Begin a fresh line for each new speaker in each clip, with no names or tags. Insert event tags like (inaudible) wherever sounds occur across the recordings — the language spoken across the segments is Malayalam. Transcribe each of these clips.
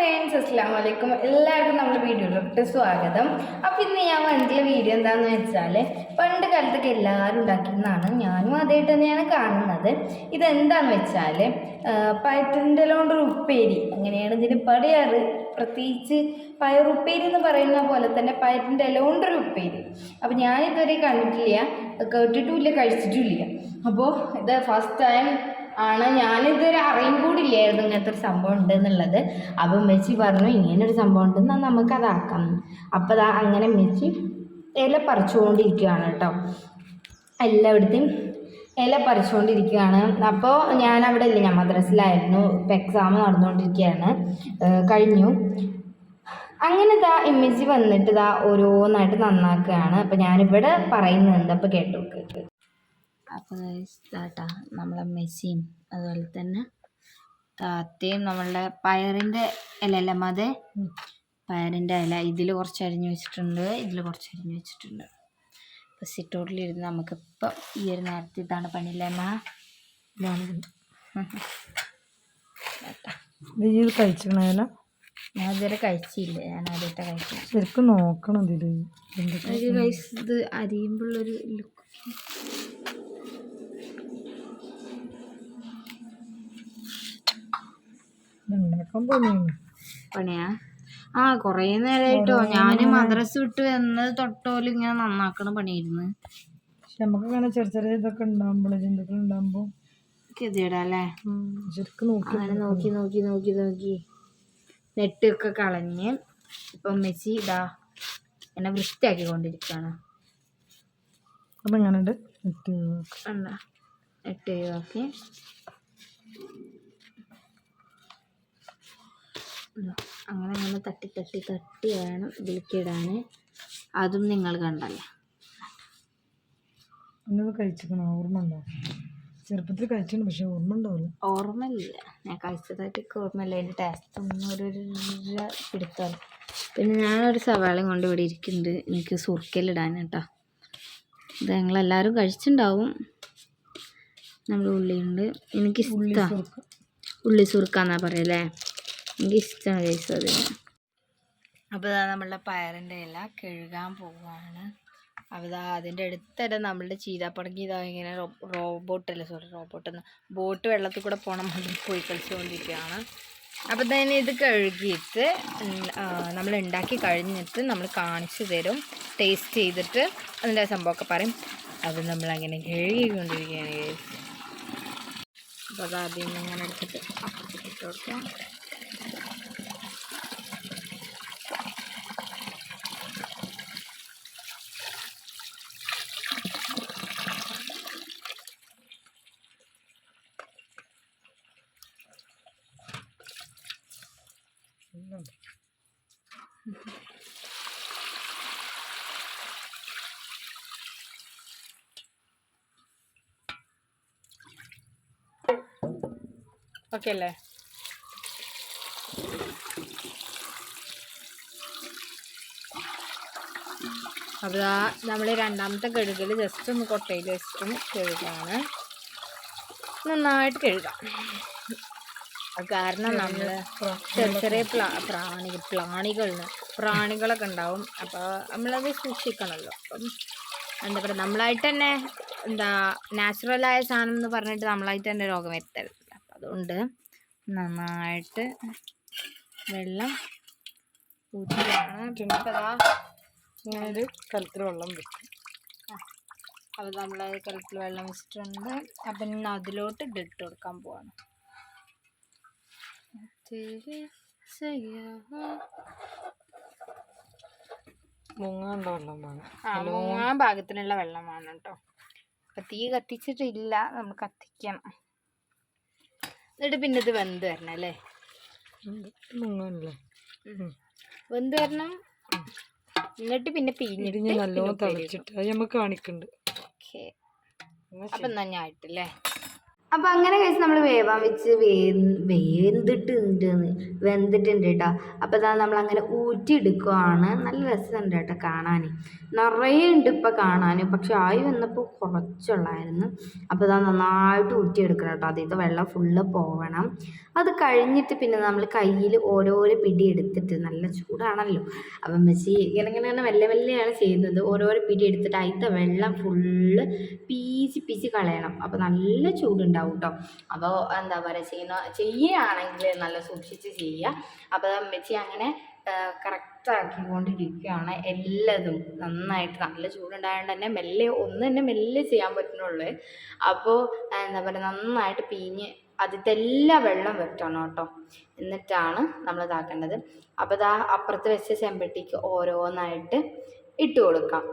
ഫ്രണ്ട്സ് അസ്സാം വലൈക്കും എല്ലാവർക്കും നമ്മുടെ വീഡിയോയിലോട്ട് സ്വാഗതം. അപ്പോൾ ഇന്ന് ഞാൻ വന്നിട്ടുള്ള വീഡിയോ എന്താണെന്ന് വെച്ചാൽ പണ്ട് കാലത്തൊക്കെ എല്ലാവരും ഉണ്ടാക്കിയിരുന്നതാണ്. ഞാനും അതായിട്ട് തന്നെയാണ് കാണുന്നത്. ഇതെന്താണെന്ന് വെച്ചാൽ പയറ്റിന്റെ കൊണ്ട് ഒരു ഉപ്പേരി. അങ്ങനെയാണ് ഇതിന് പടയാറ്. പ്രത്യേകിച്ച് പയറുപ്പേരി എന്ന് പറയുന്ന പോലെ തന്നെ പയറ്റിന്റെ ഇല കൊണ്ടൊരു ഉപ്പേരി. അപ്പോൾ ഞാനിതുവരെ കണ്ടിട്ടില്ല. കേട്ടിട്ടുമില്ല കഴിച്ചിട്ടുമില്ല. അപ്പോൾ ഇത് ഫസ്റ്റ് ടൈം ആണ്. ഞാനിതുവരെ അറിയും കൂടി ഇല്ലായിരുന്നു ഇങ്ങനത്തെ ഒരു സംഭവം ഉണ്ട് എന്നുള്ളത് അപ്പം മെച്ചി പറഞ്ഞു ഇങ്ങനൊരു സംഭവം ഉണ്ടെന്ന് നമുക്ക് അതാക്കാം അപ്പോൾ അതാ അങ്ങനെ മെച്ചി ഇല പറിച്ചുകൊണ്ടിരിക്കുകയാണ് കേട്ടോ. എല്ലായിടത്തും ഇല പറിച്ചുകൊണ്ടിരിക്കുകയാണ്. അപ്പോൾ ഞാൻ അവിടെ ഇല്ല ഞാൻ മദ്രസിലായിരുന്നു. ഇപ്പം എക്സാം നടന്നുകൊണ്ടിരിക്കുകയാണ്. കഴിഞ്ഞു. അങ്ങനെ ഇതാ ഇമേജ് വന്നിട്ട് ഇതാ ഓരോന്നായിട്ട് നന്നാക്കുകയാണ്. അപ്പം ഞാനിവിടെ പറയുന്നുണ്ട്. അപ്പോൾ കേട്ടു കേട്ടു അപ്പോൾ നമ്മളെ മെസ്സിയും അതുപോലെ തന്നെ താത്തയും നമ്മളുടെ പയറിന്റെ ഇലയല്ല മതെ പയറിന്റെ ഇല. ഇതിൽ കുറച്ച് അരിഞ്ഞ് വെച്ചിട്ടുണ്ട്. ഇതിൽ കുറച്ച് അരിഞ്ഞ് വെച്ചിട്ടുണ്ട്. അപ്പോൾ സിറ്റോട്ടിലിരുന്ന് നമുക്കിപ്പം ഈ ഒരു നേരത്തെ ഇതാണ് പണിയില്ലേ ഇതാണ്
ഇത് കഴിച്ചിക്കണേല
ഞാൻ ഇതുവരെ കഴിച്ചില്ല. ഞാൻ ആദ്യമായിട്ട് കഴിച്ചു
ശരിക്കും നോക്കണം
കഴിച്ച് ഇത് അരിയുമ്പോഴുള്ളൊരു ലുക്ക്
ഉണ്ടാക്കാൻ പണിയാണ്
പണിയാ? ആ കുറേ നേരായിട്ടോ. ഞാൻ മദ്രസ വിട്ട് വന്നത് തൊട്ടോൽ ഇങ്ങനെ നന്നാക്കണ പണിയായിരുന്നു.
പക്ഷെ നമുക്ക് ഇങ്ങനെ ചെറിയ ചെറിയ ഇതൊക്കെ ഉണ്ടാകുമ്പോൾ ജന്തുക്കൾ ഉണ്ടാകുമ്പോൾ
ഗതിയിടല്ലേ
ശരിക്കും നോക്കി
അങ്ങനെ നോക്കി നോക്കി നോക്കി നോക്കി. നെട്ടൊക്കെ കളഞ്ഞ് ഇപ്പം മെസ്സി ഇതാ എന്നെ വൃത്തിയാക്കിക്കൊണ്ടിരിക്കുകയാണ്
അപ്പം എങ്ങനെയുണ്ട്
കണ്ട നെട്ട് ഒഴിവാക്കി ഇതാ, അങ്ങനെ അങ്ങനെ തട്ടി തട്ടി തട്ടി വേണം വിളിക്കിടാൻ അതും നിങ്ങൾ കണ്ടല്ലേ?
ഓർമ്മ ചെറുപ്പത്തിൽ കഴിച്ചിട്ടുണ്ട് പക്ഷെ ഓർമ്മ ഉണ്ടാവില്ല
ഓർമ്മയില്ല. ഞാൻ കഴിച്ചതായിട്ട് ഓർമ്മയില്ല. അതിന്റെ ടേസ്റ്റ് ഒന്നും ഒരു പിടുത്തമല്ല. പിന്നെ ഞാനൊരു സവാളയും കൊണ്ട് ഇവിടെ ഇരിക്കുന്നുണ്ട്. എനിക്ക് സുർക്കയിലിടാൻ കേട്ടോ ഇത് ഞങ്ങളെല്ലാവരും കഴിച്ചിട്ടുണ്ടാവും. നമ്മുടെ ഉള്ളിയുണ്ട്. എനിക്ക് ഉള്ളി സുർക്കാന്നാ പറയല്ലേ? എനിക്കിഷ്ടമാണ് കഴിച്ചത് അപ്പോൾ ഇതാ നമ്മളുടെ പയറിന്റെ ഇല കഴുകാൻ പോവുകയാണ് അപ്പോൾ അതിന്റെ അടുത്തിടെ നമ്മളുടെ ചീതാപ്പടങ്ങി ഇതാ ഇങ്ങനെ റോബോട്ടല്ല? സോറി റോബോട്ടെന്ന് ബോട്ട് വെള്ളത്തിൽ കൂടെ പോകണം മതി പോയി കളിച്ചുകൊണ്ടിരിക്കുകയാണ് അപ്പോൾ തന്നെ ഇത് കഴുകിയിട്ട് നമ്മൾ ഉണ്ടാക്കി കഴിഞ്ഞിട്ട് നമ്മൾ കാണിച്ചു തരും ടേസ്റ്റ് ചെയ്തിട്ട് അതിന്റെ സംഭവമൊക്കെ പറയും. അത് നമ്മളങ്ങനെ കഴുകിക്കൊണ്ടിരിക്കുകയാണ്. അപ്പോൾ അത് ആദ്യം ഒന്ന് ഇങ്ങനെ എടുത്തിട്ട് ഇട്ട് കൊടുക്കാം. (laughs) ഓക്കെ അല്ലേ? അപ്പോൾ നമ്മൾ രണ്ടാമത്തെ കഴുകൽ ജസ്റ്റ് ഒന്ന് കൊട്ടയിൽ വെച്ചിട്ടും കഴുകാണ്. നന്നായിട്ട് കഴുകാം. അത് കാരണം നമ്മൾ ചെറിയ ചെറിയ പ്ലാ പ്രാണികൾ പ്രാണികൾ പ്രാണികളൊക്കെ ഉണ്ടാവും. അപ്പോൾ നമ്മളത് സൂക്ഷിക്കണമല്ലോ അപ്പം എന്താ പറയുക നമ്മളായിട്ട് തന്നെ എന്താ നാച്ചുറലായ സാധനം എന്ന് പറഞ്ഞിട്ട് നമ്മളായിട്ട് തന്നെ രോഗം വരുത്തരുത്. അപ്പം അതുകൊണ്ട് നന്നായിട്ട് വെള്ളം ഊറ്റിയാണ് പിന്നെ ദാ
കലത്തിൽ വെള്ളം വെക്കും.
അപ്പോൾ നമ്മൾ കലത്തിൽ വെള്ളം വെച്ചിട്ടുണ്ട്. അപ്പം ഇന്ന് അതിലോട്ട് ഇട്ട് കൊടുക്കാൻ പോവാണ്.
മുങ്ങാണ്ട വെള്ളം വേണം
ആ മുങ്ങാൻ പാകത്തിനുള്ള വെള്ളമാണ് കേട്ടോ. അപ്പം തീ കത്തിച്ചിട്ടില്ല നമ്മൾ കത്തിക്കണം. എന്നിട്ട് പിന്നെ ഇത് വെന്ത് വരണം അല്ലേ?
മുങ്ങാനല്ലേ?
വെന്ത് വരണം. എന്നിട്ട് പിന്നെ പിഴിഞ്ഞിട്ട്
നല്ലോണം തളിച്ചിട്ട് അത് നമുക്ക് കാണിക്കുന്നുണ്ട്
ഓക്കെ. അപ്പം എന്നാ ഞാൻ ഇട്ടല്ലേ അപ്പം അങ്ങനെ കഴിച്ച് നമ്മൾ വേവാൻ വെച്ച് വേ വേന്തിട്ടുണ്ട് വെന്തിട്ടുണ്ട് കേട്ടോ അപ്പോൾ ഇതാ നമ്മൾ അങ്ങനെ ഊറ്റി ഊറ്റിയെടുക്കുവാണ്. നല്ല രസമുണ്ട് കേട്ടോ കാണാൻ നിറയെ ഉണ്ട് ഇപ്പൊ കാണാൻ പക്ഷെ ആയി വന്നപ്പോൾ കുറച്ചുള്ളായിരുന്നു. അപ്പോൾ ഇതാ നന്നായിട്ട് ഊറ്റിയെടുക്കണം കേട്ടോ അതിൽ വെള്ളം ഫുള്ള് പോവണം. അത് കഴിഞ്ഞിട്ട് പിന്നെ നമ്മൾ കയ്യിൽ ഓരോരോ പിടി എടുത്തിട്ട് നല്ല ചൂടാണല്ലോ. അപ്പം മെസ്സി ഇങ്ങനെ ഇങ്ങനെ ഇങ്ങനെ മെല്ലെ മെല്ലെയാണ് ചെയ്യുന്നത്. ഓരോരോ പിടി എടുത്തിട്ട് അതിലത്തെ വെള്ളം ഫുള്ള് പീച്ച് പീച്ച് കളയണം. അപ്പോൾ നല്ല ചൂടുണ്ടാവും. കേട്ടോ അപ്പോൾ എന്താ പറയുക ചെയ്യുന്ന ചെയ്യുകയാണെങ്കിൽ നല്ല സൂക്ഷിച്ച് ചെയ്യുക. അപ്പോൾ അമ്മച്ചി അങ്ങനെ കറക്റ്റാക്കിക്കൊണ്ടിരിക്കുകയാണ് എല്ലതും. നന്നായിട്ട് നല്ല ചൂടുണ്ടായതുകൊണ്ട് തന്നെ മെല്ലെ ഒന്ന് തന്നെ മെല്ലെ ചെയ്യാൻ പറ്റുന്നുള്ളൂ. അപ്പോൾ എന്താ പറയുക നന്നായിട്ട് പീഞ്ഞ് അതിലത്തെ എല്ലാ വെള്ളം വെട്ടണം കേട്ടോ. എന്നിട്ടാണ് നമ്മൾ ഇതാക്കേണ്ടത്. അപ്പോൾ ഇതാ അപ്പുറത്ത് വെച്ച ചെമ്പട്ടിക്ക് ഓരോന്നായിട്ട് ഇട്ട് കൊടുക്കാം.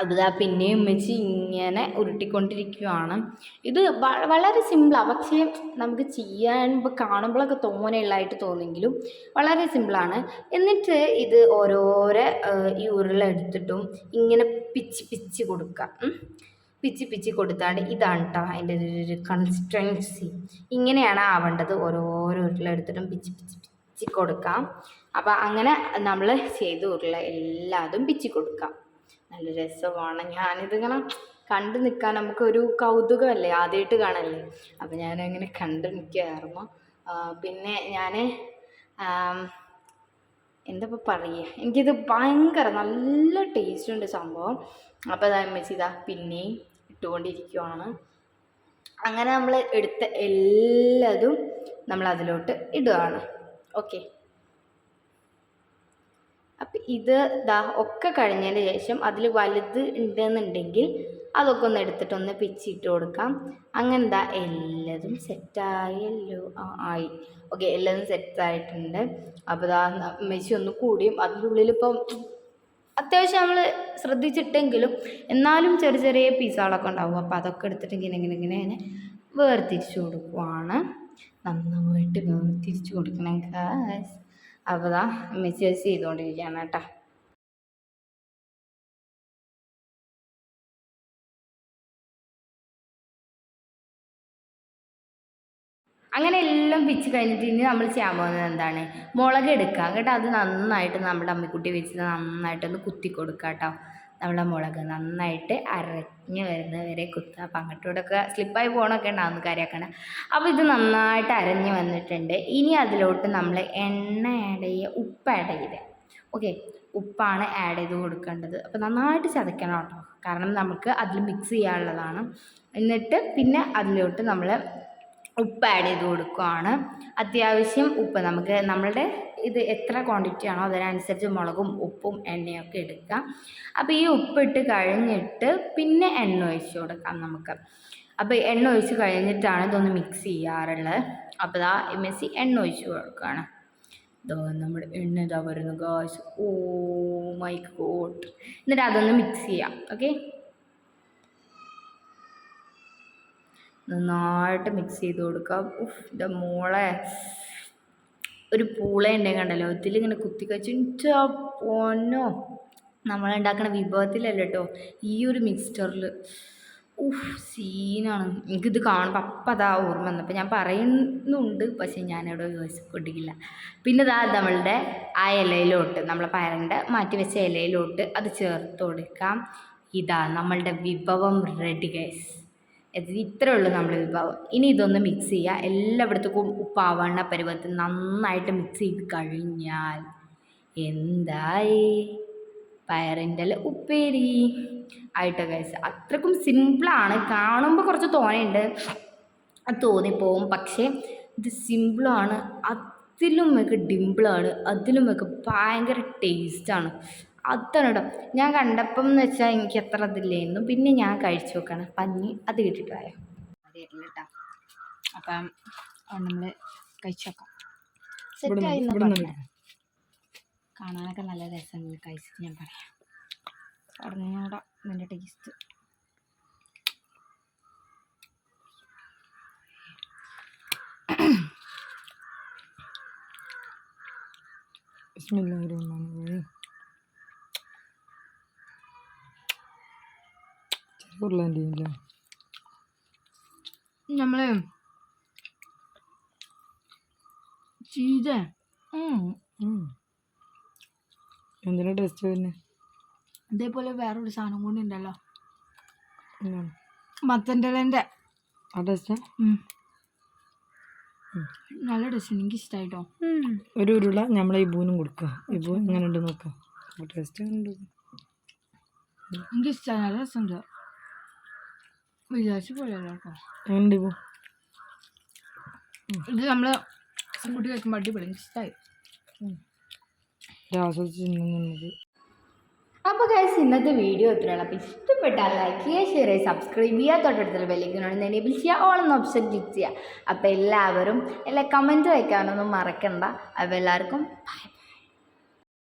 അതിതാ പിന്നെയും ഉമ്മച്ചി ഇങ്ങനെ ഉരുട്ടിക്കൊണ്ടിരിക്കുകയാണ് ഇത് വളരെ സിമ്പിളാണ് പക്ഷേ നമുക്ക് ചെയ്യാൻ കാണുമ്പോഴൊക്കെ തോനെയുള്ളതായിട്ട് തോന്നുമെങ്കിലും വളരെ സിമ്പിളാണ് എന്നിട്ട് ഇത് ഓരോരോ ഈ ഉരുളെടുത്തിട്ടും ഇങ്ങനെ പിച്ച് പിച്ച് കൊടുക്കുക. പിച്ച് പിച്ച് കൊടുത്താണ്ട് ഇതാണ് കേട്ടോ അതിന്റെ ഒരു കൺസിസ്റ്റൻസി ഇങ്ങനെയാണ് ആവേണ്ടത്. ഓരോരോ ഉരുളെടുത്തിട്ടും പിച്ച് പിച്ചി പിച്ചി കൊടുക്കാം. അപ്പോൾ അങ്ങനെ നമ്മൾ ചെയ്ത് ഉരുള എല്ലാതും പിച്ച് കൊടുക്കാം. നല്ല രസമാണ്. ഞാനിതിങ്ങനെ കണ്ടു നിൽക്കാൻ നമുക്കൊരു കൗതുകമല്ലേ? ആദ്യമായിട്ട് കാണല്ലേ? അപ്പോൾ ഞാനങ്ങനെ കണ്ടു നിൽക്കുകയായിരുന്നു പിന്നെ ഞാൻ എന്താ ഇപ്പോൾ പറയുക എനിക്കിത് ഭയങ്കര നല്ല ടേസ്റ്റ് ഉണ്ട് സംഭവം. അപ്പോൾ അതാ അമ്മച്ചി ഇതാ പിന്നെയും ഇട്ടുകൊണ്ടിരിക്കുവാണ്. അങ്ങനെ നമ്മൾ എടുത്ത എല്ലാതും നമ്മൾ അതിലോട്ട് ഇടുകയാണ് ഓക്കെ. അപ്പം ഇത് ദാ ഒക്കെ കഴിഞ്ഞതിന് ശേഷം അതിൽ വലുത് ഉണ്ടെന്നുണ്ടെങ്കിൽ അതൊക്കെ ഒന്ന് എടുത്തിട്ടൊന്ന് പിച്ചിട്ട് കൊടുക്കാം. അങ്ങനെ ദാ എല്ലാതും സെറ്റായല്ലോ. ആ ആയി. ഓക്കെ എല്ലാതും സെറ്റായിട്ടുണ്ട്. അപ്പോൾ ദാ മെസ്സി ഒന്ന് കൂടിയും അതിന്റെ ഉള്ളിലിപ്പം അത്യാവശ്യം നമ്മൾ ശ്രദ്ധിച്ചിട്ടെങ്കിലും എന്നാലും ചെറിയ ചെറിയ പീസുകളൊക്കെ ഉണ്ടാവും. അപ്പോൾ അതൊക്കെ എടുത്തിട്ട് ഇങ്ങനെ ഇങ്ങനെ ഇങ്ങനെ ഇങ്ങനെ വേർതിരിച്ച് കൊടുക്കുവാണ്. നന്നായിട്ട് വേർതിരിച്ച് കൊടുക്കണം ഗായ്സ് അപ്പോൾ ദാ മെസ്സേജ് ചെയ്തുകൊണ്ടിരിക്കുകയാണ് കേട്ടോ. അങ്ങനെ എല്ലാം പിച്ച് കഴിഞ്ഞിട്ട് ഇനി നമ്മൾ ചെയ്യാൻ പോകുന്നത് എന്താണ്? മുളക് എടുക്കുക കേട്ടോ അത് നന്നായിട്ട് നമ്മുടെ അമ്മിക്കുട്ടി വെച്ച് നന്നായിട്ടൊന്ന് കുത്തി കൊടുക്കുക കേട്ടോ. നമ്മുടെ മുളക് നന്നായിട്ട് അരഞ്ഞ് വരുന്ന വരെ കുത്തുക. അപ്പം അങ്ങോട്ടൂടെയൊക്കെ സ്ലിപ്പായി പോകണമൊക്കെ ഉണ്ടാകുന്നു കാര്യമാക്കണം അപ്പോൾ ഇത് നന്നായിട്ട് അരഞ്ഞ് വന്നിട്ടുണ്ട്. ഇനി അതിലോട്ട് നമ്മൾ എണ്ണ ആഡ് ചെയ്യുക. ഉപ്പ് ആഡ് ചെയ്ത് ഓക്കെ ഉപ്പാണ് ആഡ് ചെയ്ത് കൊടുക്കേണ്ടത്. അപ്പോൾ നന്നായിട്ട് ചതയ്ക്കണം കേട്ടോ. കാരണം നമുക്ക് അതിൽ മിക്സ് ചെയ്യാനുള്ളതാണ്. എന്നിട്ട് പിന്നെ അതിലോട്ട് നമ്മൾ ഉപ്പ് ആഡ് ചെയ്ത് കൊടുക്കുകയാണ് അത്യാവശ്യം ഉപ്പ് നമുക്ക് നമ്മളുടെ ഇത് എത്ര ക്വാണ്ടിറ്റി ആണോ അതിനനുസരിച്ച് മുളകും ഉപ്പും എണ്ണയൊക്കെ എടുക്കാം അപ്പോൾ ഈ ഉപ്പിട്ട് കഴിഞ്ഞിട്ട് പിന്നെ എണ്ണ ഒഴിച്ച് കൊടുക്കാം നമുക്ക്. അപ്പോൾ എണ്ണ ഒഴിച്ച് കഴിഞ്ഞിട്ടാണ് ഇതൊന്ന് മിക്സ് ചെയ്യാറുള്ളത്. അപ്പോൾ ഇതാ മെസ്സി എണ്ണ ഒഴിച്ച് കൊടുക്കുകയാണ്. ഇതോ നമ്മുടെ എണ്ണ ഇതാ വരുന്നു ഗാസ് ഓ മൈ ഗോഡ് എന്നിട്ട് അതൊന്ന് മിക്സ് ചെയ്യാം ഓക്കെ നന്നായിട്ട് മിക്സ് ചെയ്ത് കൊടുക്കാം. ഉഫ് എന്റെ മോളെ. ഒരു പൂള ഉണ്ടെങ്കിൽ കണ്ടല്ലോ. ഇതിലിങ്ങനെ കുത്തി കഴിച്ച് പൊന്നോ. നമ്മളുണ്ടാക്കുന്ന വിഭവത്തിലല്ല കേട്ടോ ഈ ഒരു മിക്സ്ചറിൽ ഉഫ് സീനാണ്. എനിക്കിത് കാണുമ്പോൾ അപ്പം അതാ ഓർമ്മ വന്നപ്പോൾ ഞാൻ പറയുന്നുണ്ട് പക്ഷേ ഞാനവിടെ വിവസിക്കൊണ്ടിരിക്കില്ല പിന്നെ ഇതാ നമ്മളുടെ ആ ഇലയിലോട്ട് നമ്മളെ പയറിന്റെ മാറ്റി വെച്ച ഇലയിലോട്ട് അത് ചേർത്ത് കൊടുക്കാം. ഇതാ നമ്മളുടെ വിഭവം റെഡി ഗൈസ് ഇത് ഇത്രേ ഉള്ളൂ നമ്മൾ വിഭവം. ഇനി ഇതൊന്ന് മിക്സ് ചെയ്യുക എല്ലായിടത്തേക്കും ഉപ്പാവണ്ണ പരുവത്തിൽ നന്നായിട്ട് മിക്സ് ചെയ്ത് കഴിഞ്ഞാൽ എന്തായി? പയറിന്റെ ഉപ്പേരി. ആയിട്ട് ഗൈസ് അത്രക്കും സിമ്പിളാണ് കാണുമ്പോൾ കുറച്ച് തോനെയുണ്ട് തോന്നിപ്പോവും. പക്ഷേ ഇത് സിമ്പിളാണ് അതിലും ഒക്കെ ഡിമ്പിളാണ് അതിലും ഒക്കെ ഭയങ്കര ടേസ്റ്റാണ് അതാണ് കേട്ടോ ഞാൻ കണ്ടപ്പം എന്ന് വെച്ചാൽ എനിക്ക് അത്ര ഇതില്ലായിരുന്നു പിന്നെ ഞാൻ കഴിച്ചു നോക്കാണ്. പഞ്ഞി അത് കിട്ടിയിട്ട് അറിയില്ല കേട്ടോ അപ്പം നമ്മൾ കഴിച്ചു നോക്കാം. സെറ്റായി കാണാനൊക്കെ നല്ല രസമുണ്ട് കഴിച്ചിട്ട് ഞാൻ പറയാം. പറഞ്ഞൂടാ ഇതിന്റെ ടേസ്റ്റ്
ബിസ്മില്ലാഹിറഹ്മാനിറഹീം. ചെറിയ ഉരുളാന്റെ
നമ്മൾ ചീര.
എന്തിനാ ടേസ്റ്റ് വരുന്നത്
ഇതേപോലെ വേറൊരു സാധനം കൂടി ഉണ്ടല്ലോ. മത്തന്റെ ഇലേന്റെ
ആ ടേസ്റ്റാ
നല്ല ടേസ്റ്റ് എനിക്ക് ഇഷ്ടമായിട്ടോ
ഒരു ഉരുള നമ്മളെ ഇബൂനും കൊടുക്കുക ഇബൂ ഇങ്ങനെ ഉണ്ട് നോക്കാം ടേസ്റ്റ് ഉണ്ട്.
എനിക്ക് ഇഷ്ടമാണ് നല്ല രസമുണ്ട്. വിചാരിച്ച പോലെയല്ല കേട്ടോ. ഇത് നമ്മൾ കുട്ടി കഴിക്കുമ്പോൾ അടിപൊളി ഇഷ്ടമായി
ആസ്വദിച്ച്
അപ്പോൾ ഗൈസ് ഇന്നത്തെ വീഡിയോ എത്രയാണ് അപ്പോൾ ഇഷ്ടപ്പെട്ടാൽ ലൈക്ക് ചെയ്യുക ഷെയർ ചെയ്യുക സബ്സ്ക്രൈബ് ചെയ്യുക. തൊട്ടടുത്തുള്ള ബെല്ലിക്കനോട് എനേബിൾ ചെയ്യുക. ഓളെന്ന ഓപ്ഷൻ ക്ലിക്ക് ചെയ്യുക. അപ്പോൾ എല്ലാവരും എല്ലാ കമന്റ് വയ്ക്കാനൊന്നും മറക്കണ്ട. അപ്പോൾ എല്ലാവർക്കും ബൈ